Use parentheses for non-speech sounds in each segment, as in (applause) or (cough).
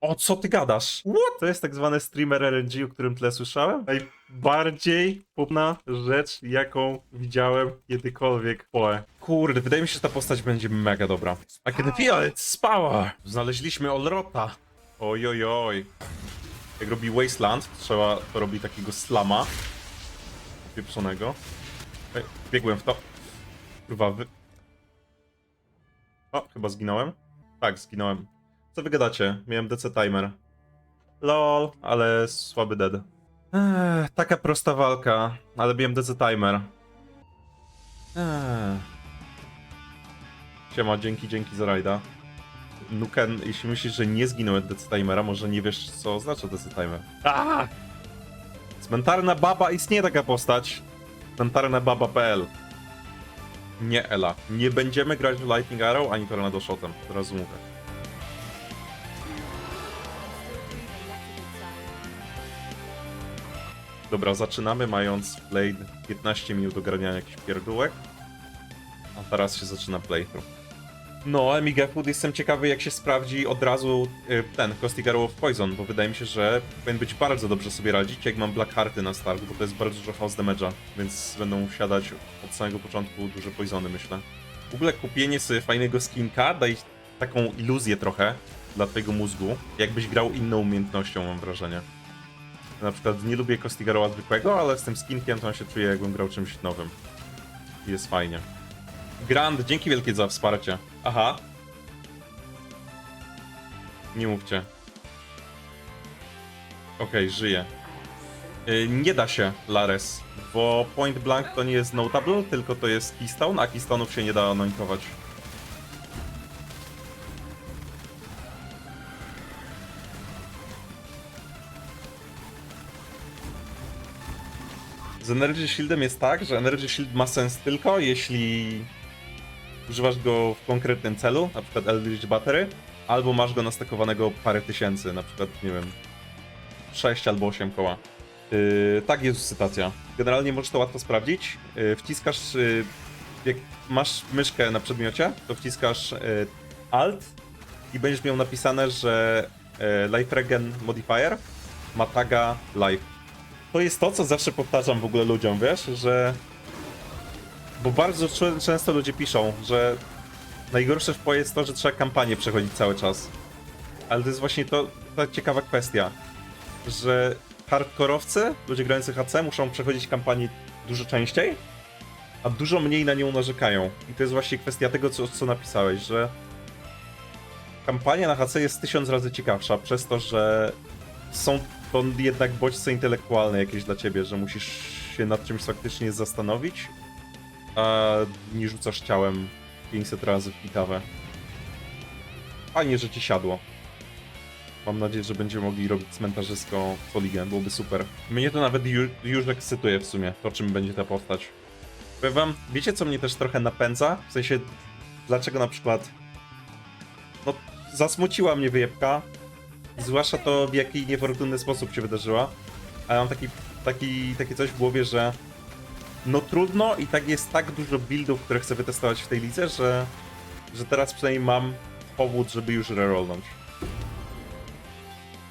O co ty gadasz? What? To jest tak zwany streamer RNG, o którym tyle słyszałem? Najbardziej popna rzecz, jaką widziałem kiedykolwiek w PoE. Kurde, wydaje mi się, że ta postać będzie mega dobra. I can feel it, spała! Znaleźliśmy Olrota. Oj, oj, oj. Jak robi Wasteland, trzeba, to robi takiego slama. Pieprzonego. Ej, biegłem w to. Kurwa, wy... O, chyba zginąłem. Tak, zginąłem. Co wy gadacie? Miałem DC timer. Lol, ale słaby dead. Ech, taka prosta walka, ale miałem DC timer. Ech. Siema, dzięki, dzięki za rajda. Nuken, jeśli myślisz, że nie zginąłem DC timera, może nie wiesz, co oznacza DC timer. Ah! Cmentarna baba, istnieje taka postać. Cmentarnababa.pl Nie, Ela. Nie będziemy grać w Lightning Arrow ani Tornado Shotem. Teraz mówię. Dobra, zaczynamy mając Blade 15 minut do grania jakiś pierdółek. A teraz się zaczyna playthrough. No, Amiga Food jestem ciekawy jak się sprawdzi od razu y, ten Caustic Arrow of Poison, bo wydaje mi się, że powinien być bardzo dobrze sobie radzić, jak mam Black Hearty na start, bo to jest bardzo dużo house damage'a, więc będą wsiadać od samego początku duże poisony, myślę. W ogóle kupienie sobie fajnego skinka daje taką iluzję trochę dla twojego mózgu, jakbyś grał inną umiejętnością, mam wrażenie. Na przykład nie lubię Caustic Arrowa zwykłego, ale z tym skinkiem to się czuję, jakbym grał czymś nowym. I jest fajnie. Grand, dzięki wielkie za wsparcie. Aha. Nie mówcie. Okej, żyje. Y, nie da się, Lares, bo Point Blank to nie jest notable, tylko to jest Keystone, a Keystone'ów się nie da anointować. Z Energy Shieldem jest tak, że Energy Shield ma sens tylko jeśli używasz go w konkretnym celu, na przykład Eldritch Battery, albo masz go nastakowanego parę tysięcy, na przykład, nie wiem, 6 albo 8 koła. Yy, tak jest sytuacja. Generalnie możesz to łatwo sprawdzić. Yy, wciskasz, yy, jak masz myszkę na przedmiocie, to wciskasz yy, Alt i będziesz miał napisane, że yy, Life Regen Modifier ma taga Life. To jest to, co zawsze powtarzam w ogóle ludziom, wiesz, że bo bardzo czę- często ludzie piszą, że najgorsze w PoE jest to, że trzeba kampanię przechodzić cały czas. Ale to jest właśnie to, ta ciekawa kwestia, że hardkorowcy, ludzie grający HC muszą przechodzić kampanię dużo częściej, a dużo mniej na nią narzekają. I to jest właśnie kwestia tego, co, co napisałeś, że kampania na HC jest tysiąc razy ciekawsza, przez to, że są to jednak bodźce intelektualne jakieś dla ciebie, że musisz się nad czymś faktycznie zastanowić, a nie rzucasz ciałem 500 razy w pitawę. Fajnie, że ci siadło. Mam nadzieję, że będziemy mogli robić cmentarzysko co ligę, byłoby super. Mnie to nawet ju, już ekscytuje w sumie, to czym będzie ta postać. Powiem wam, wiecie co mnie też trochę napędza? W sensie, dlaczego na przykład... No, zasmuciła mnie wyjebka, zwłaszcza to w jaki niefortunny sposób się wydarzyła, ale mam taki, taki, takie coś w głowie, że no trudno i tak jest tak dużo buildów, które chcę wytestować w tej lidze, że, że teraz przynajmniej mam powód, żeby już rerollnąć.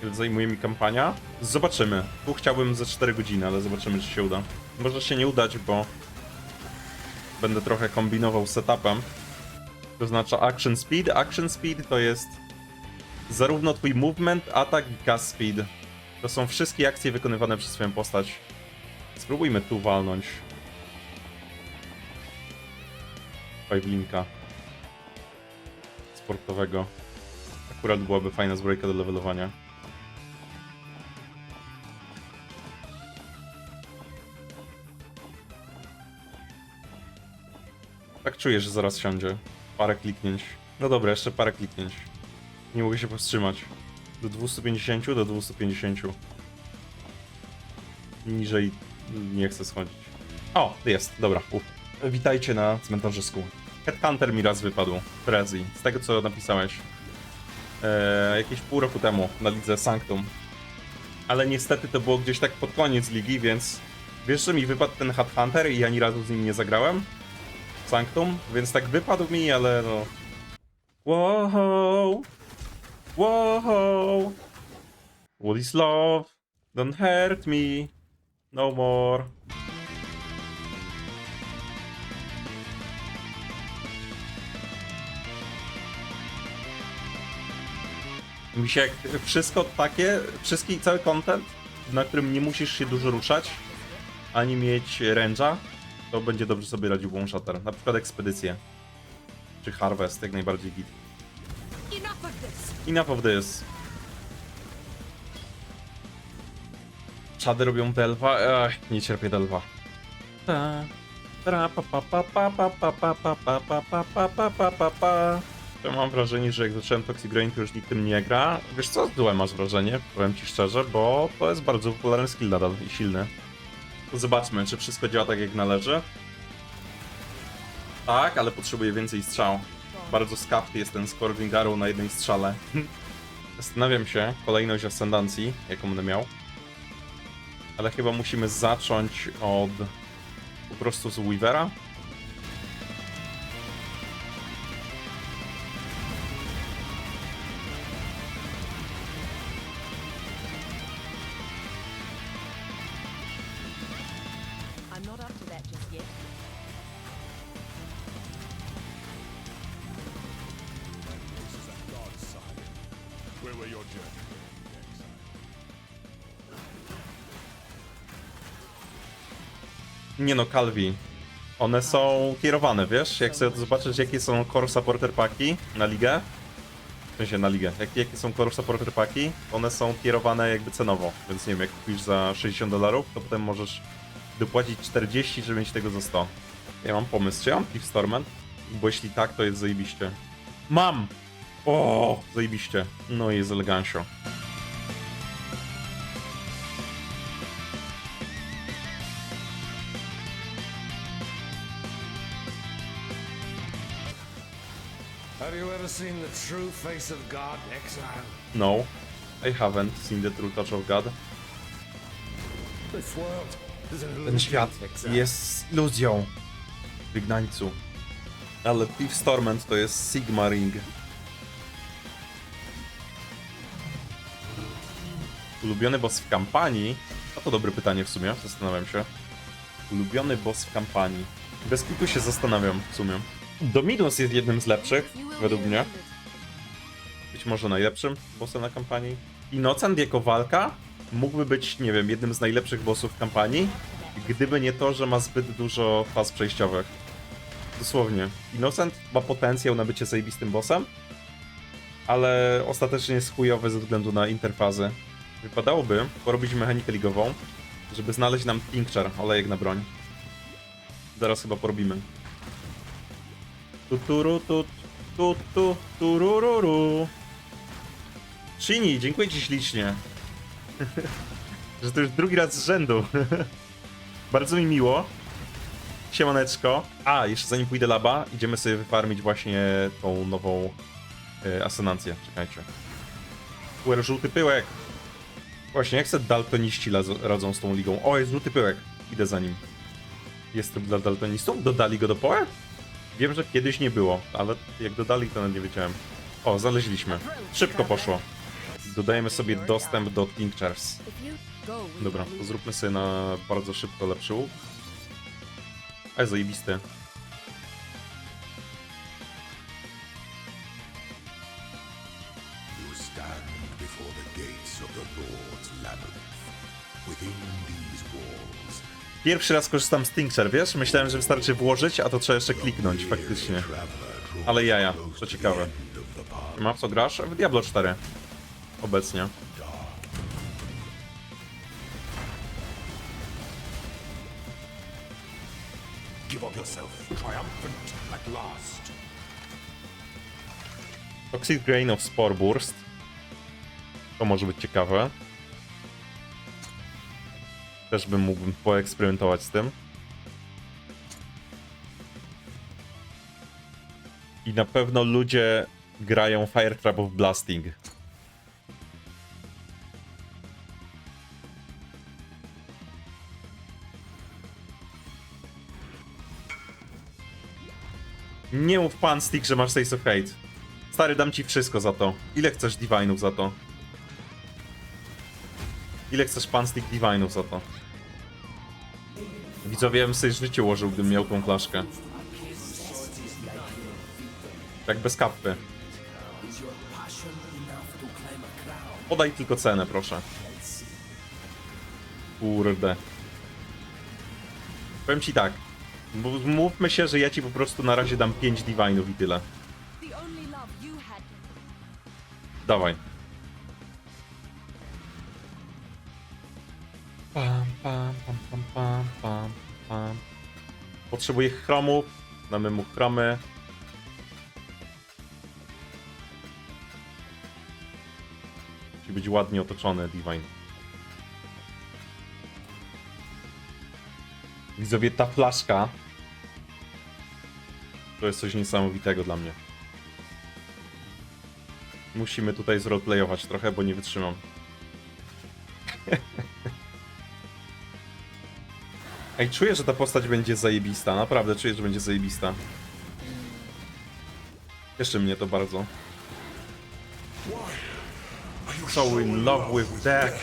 Ile zajmuje mi kampania? Zobaczymy. Tu chciałbym ze 4 godziny, ale zobaczymy, czy się uda. Może się nie udać, bo będę trochę kombinował setupem. To oznacza action speed. Action speed to jest zarówno twój movement, atak cast speed. To są wszystkie akcje wykonywane przez swoją postać. Spróbujmy tu walnąć. Fivelinka. Sportowego. Akurat byłaby fajna zbrojka do levelowania. Tak czuję, że zaraz siądzie. Parę kliknięć. No dobra, jeszcze parę kliknięć. Nie mogę się powstrzymać. Do 250, do 250. Niżej nie chcę schodzić. O, jest, dobra. Uf. Witajcie na cmentarzysku. Headhunter mi raz wypadł. Prezi. Z tego co napisałeś. Eee, jakieś pół roku temu na lidze Sanctum. Ale niestety to było gdzieś tak pod koniec ligi, więc wiesz, że mi wypadł ten Headhunter i ani razu z nim nie zagrałem. Sanctum, więc tak wypadł mi, ale no. Wow! Whoa! What is love? Don't hurt me. No more. Mi się jak wszystko takie, wszystki, cały content, na którym nie musisz się dużo ruszać, ani mieć ręża, to będzie dobrze sobie radził One Shutter. Na przykład ekspedycje. Czy Harvest, jak najbardziej git. Enough of this! Czady robią Delva. Ech, nie cierpię Delva. Ta, tra, pa, pa, pa, pa, pa, pa, pa, pa, pa, pa, pa, pa, pa, pa, pa, pa. Ja mam wrażenie, że jak zacząłem Toxic Grain, to już nikt tym nie gra. Wiesz co, złe masz wrażenie, powiem ci szczerze, bo to jest bardzo popularny skill nadal i silny. Zobaczmy, czy wszystko działa tak jak należy. Tak, ale potrzebuję więcej strzał. Bardzo skafty jest ten Scorching Arrow na jednej strzale. (laughs) Zastanawiam się, kolejność ascendancji, jaką będę miał. Ale chyba musimy zacząć od po prostu z Weavera. Nie no, Calvi. One są kierowane, wiesz? Jak sobie zobaczyć, jakie są core supporter paki na ligę, w sensie na ligę, jak, jakie są core supporter paki, one są kierowane jakby cenowo. Więc nie wiem, jak kupisz za 60 dolarów, to potem możesz dopłacić 40, żeby mieć tego za 100. Ja mam pomysł, czy ja mam Thief Torment? Bo jeśli tak, to jest zajebiście. Mam! O, zajebiście. No i jest elegancio. No, I haven't seen the true touch of God. This world is an Ten świat jest iluzją. Wygnańcu. Ale Thief Torment to jest Sigma Ring. Ulubiony boss w kampanii? A to dobre pytanie w sumie, zastanawiam się. Ulubiony boss w kampanii. Bez kilku się zastanawiam w sumie. Dominus jest jednym z lepszych, według mnie. Być może najlepszym bossem na kampanii. Innocent jako walka mógłby być, nie wiem, jednym z najlepszych bossów w kampanii, gdyby nie to, że ma zbyt dużo faz przejściowych. Dosłownie. Innocent ma potencjał na bycie zajebistym bossem, ale ostatecznie jest chujowy ze względu na interfazy. Wypadałoby porobić mechanikę ligową, żeby znaleźć nam tincture, olejek na broń. Zaraz chyba porobimy. Tuturu, tut, tu, tu, turururu. Shini, dziękuję ci ślicznie. (laughs) że to już drugi raz z rzędu. (laughs) Bardzo mi miło. Siemaneczko. A, jeszcze zanim pójdę laba, idziemy sobie wyfarmić właśnie tą nową e, asenancję. Czekajcie. Puer, żółty pyłek. Właśnie, jak se daltoniści radzą z tą ligą? O, jest żółty pyłek. Idę za nim. Jestem dla daltonistą? Dodali go do PoE? Wiem, że kiedyś nie było, ale jak dodali, to nawet nie wiedziałem. O, znaleźliśmy. Szybko poszło. Dodajemy sobie dostęp do Tinctures. Dobra, zróbmy sobie na bardzo szybko lepszy łuk. Ale zajebisty. Pierwszy raz korzystam z Tincture, wiesz? Myślałem, że wystarczy włożyć, a to trzeba jeszcze kliknąć, faktycznie. Ale jaja, to ciekawe. the end of the path. Ma w co grasz? W Diablo 4. Obecnie. Toxic Grain of Spore Burst. To może być ciekawe. Też bym mógłbym poeksperymentować z tym. I na pewno ludzie grają Fire Trap of Blasting. Nie mów pan Stick, że masz Taste of Hate. Stary, dam ci wszystko za to. Ile chcesz Divine'ów za to? Ile chcesz Panstick Divine'ów za to? Widzowie, ja bym sobie życie ułożył, gdybym miał tą flaszkę. Tak bez kapy. Podaj tylko cenę, proszę. Kurde. Powiem ci tak. Mów- Mówmy się, że ja ci po prostu na razie dam 5 Divine'ów i tyle. Dawaj. Pam, pam, pam, pam, pam, pam, pam. Potrzebuję chromów. Damy mu chromy. Musi być ładnie otoczony Divine. Widzowie, ta flaszka to jest coś niesamowitego dla mnie. Musimy tutaj zroleplayować trochę, bo nie wytrzymam. (laughs) Ej, czuję, że ta postać będzie zajebista. Naprawdę czuję, że będzie zajebista. Cieszy mnie to bardzo. So in love with death.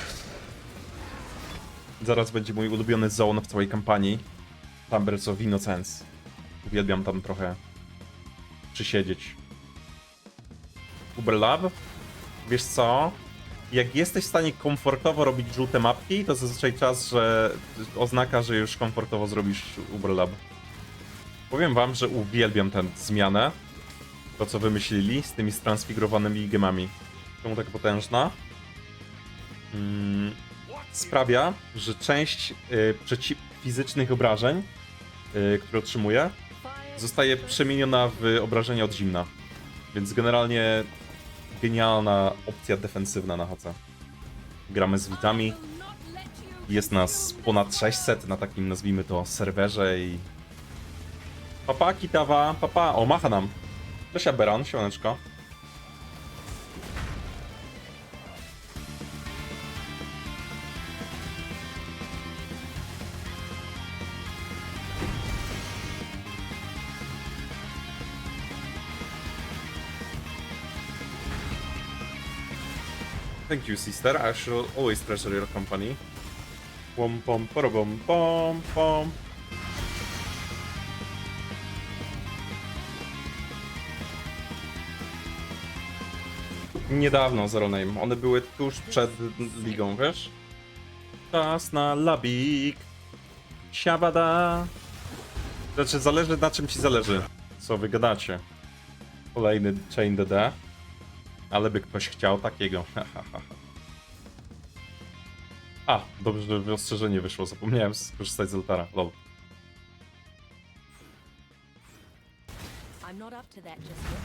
Zaraz będzie mój ulubiony zone w całej kampanii. Tumblers of Innocence. Uwielbiam tam trochę przysiedzieć. Uber Lab? Wiesz co? Jak jesteś w stanie komfortowo robić żółte mapki, to zazwyczaj czas, że oznaka, że już komfortowo zrobisz Uber Lab. Powiem wam, że uwielbiam tę zmianę. To, co wymyślili z tymi transfigurowanymi gemami. Czemu tak potężna? Mm, sprawia, że część y, fizycznych obrażeń, y, które otrzymuję, Fire zostaje przemieniona w obrażenia od zimna. Więc generalnie genialna opcja defensywna na HC. Gramy z witami. Jest nas ponad 600 na takim, nazwijmy to, serwerze i... Papa, Kitawa, papa. O, macha nam. Cześć, Aberan, siemaneczko. Thank you, sister. I shall always treasure your company. Pom pom porobom pom pom. Niedawno Zero Name. One były tuż przed ligą, wiesz? Czas na labik. Siabada. Znaczy, zależy na czym ci zależy. Co wy gadacie. Kolejny Chain DD. Ale by ktoś chciał takiego. (laughs) A, dobrze, że wyostrzeżenie wyszło. Zapomniałem skorzystać z altara. Lol. I'm not up to that just yet.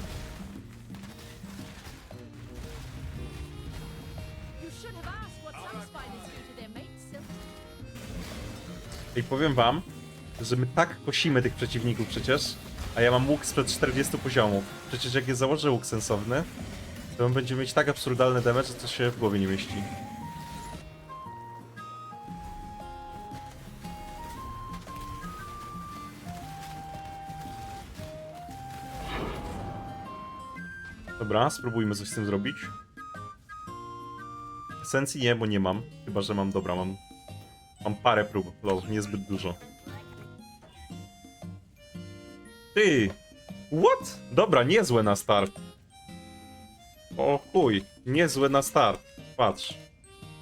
You should have asked what some spiders do to their mates, Silk. I powiem wam, że my tak kosimy tych przeciwników przecież, a ja mam łuk sprzed 40 poziomów. Przecież jak je założę łuk sensowny, to on będzie mieć tak absurdalny damage, że to się w głowie nie mieści. Dobra, spróbujmy coś z tym zrobić. Esencji nie, bo nie mam. Chyba, że mam, dobra, mam Mam parę prób, lol, niezbyt dużo. Ty! What? Dobra, niezłe na start. O chuj, niezłe na start. Patrz.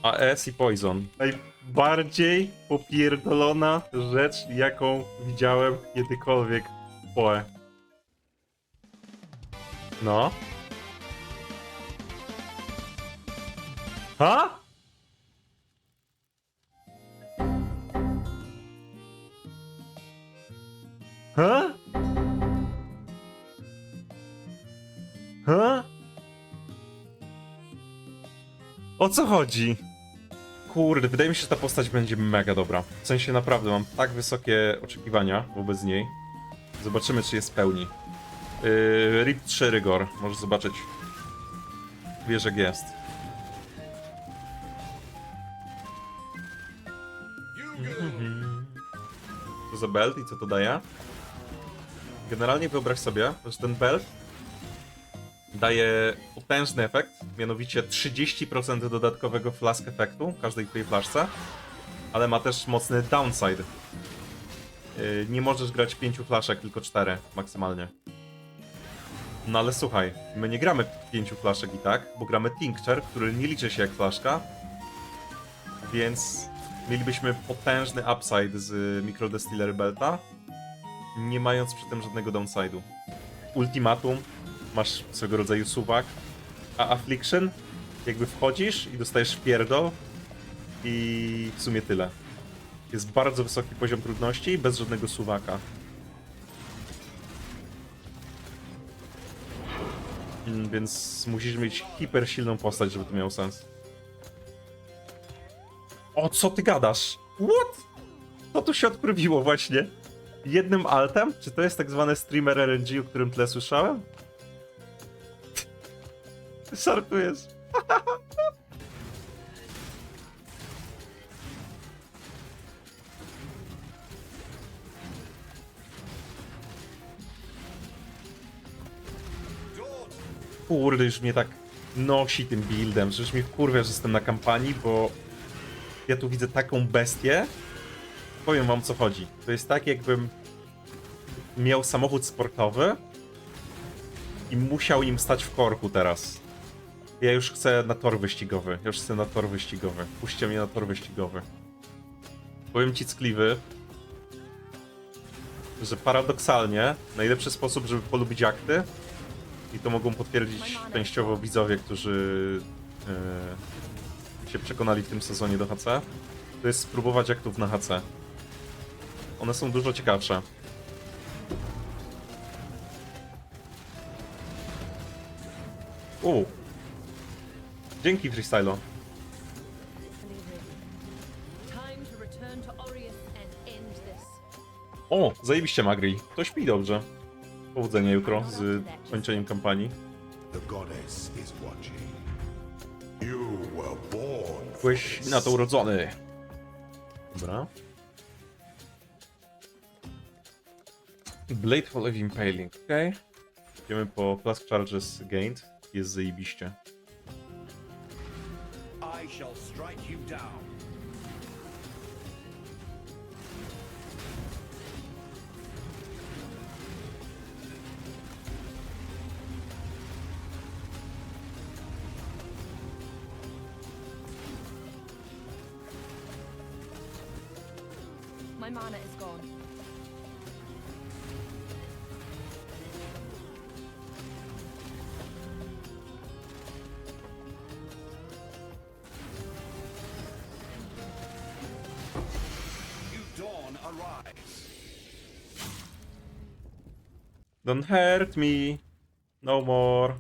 AS i Poison. Najbardziej popierdolona rzecz, jaką widziałem kiedykolwiek w PoE. No. Ha? Ha? Ha? O co chodzi? Kurde, wydaje mi się, że ta postać będzie mega dobra. W sensie naprawdę mam tak wysokie oczekiwania wobec niej. Zobaczymy, czy je spełni. Yy, RIP 3 Rygor, możesz zobaczyć. Wiesz, jak jest. Co za belt i co to daje? Generalnie wyobraź sobie, że ten belt daje potężny efekt, mianowicie 30% dodatkowego flask efektu każdej twojej flaszce, ale ma też mocny downside. Yy, Nie możesz grać 5 flaszek, tylko 4 maksymalnie. No ale słuchaj, my nie gramy 5 flaszek i tak, bo gramy Tincture, który nie liczy się jak flaszka, więc mielibyśmy potężny upside z Micro Distillery Belta, nie mając przy tym żadnego downside'u. Ultimatum, masz swego rodzaju suwak, a Affliction, jakby wchodzisz i dostajesz pierdol i w sumie tyle. Jest bardzo wysoki poziom trudności bez żadnego suwaka. Mm, Więc musisz mieć hiper silną postać, żeby to miało sens. O, co ty gadasz? What? Co tu się odprawiło właśnie? Jednym altem? Czy to jest tak zwany streamer RNG, o którym tyle słyszałem? Ty Żartujesz. Kurde, już mnie tak nosi tym buildem, już mi wkurwia, że jestem na kampanii, bo ja tu widzę taką bestię. Powiem wam, co chodzi. To jest tak, jakbym miał samochód sportowy i musiał im stać w korku teraz. Ja już chcę na tor wyścigowy. Ja już chcę na tor wyścigowy. Puśćcie mnie na tor wyścigowy. Powiem ci ckliwy, że paradoksalnie najlepszy sposób, żeby polubić akty i to mogą potwierdzić częściowo widzowie, którzy e, się przekonali w tym sezonie do HC, to jest spróbować aktów na HC. One są dużo ciekawsze. End this. O, zajebiście Magri. To śpi dobrze. Powodzenia jutro z kończeniem kampanii. Byłeś na to urodzony. Dobra. Bladeful of Impaling, okej. Idziemy po Flask Charges Gained. Jest zajebiście. I shall strike you down. My mana is gone. Don't hurt me. No more.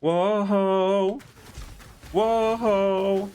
Whoa. Whoa.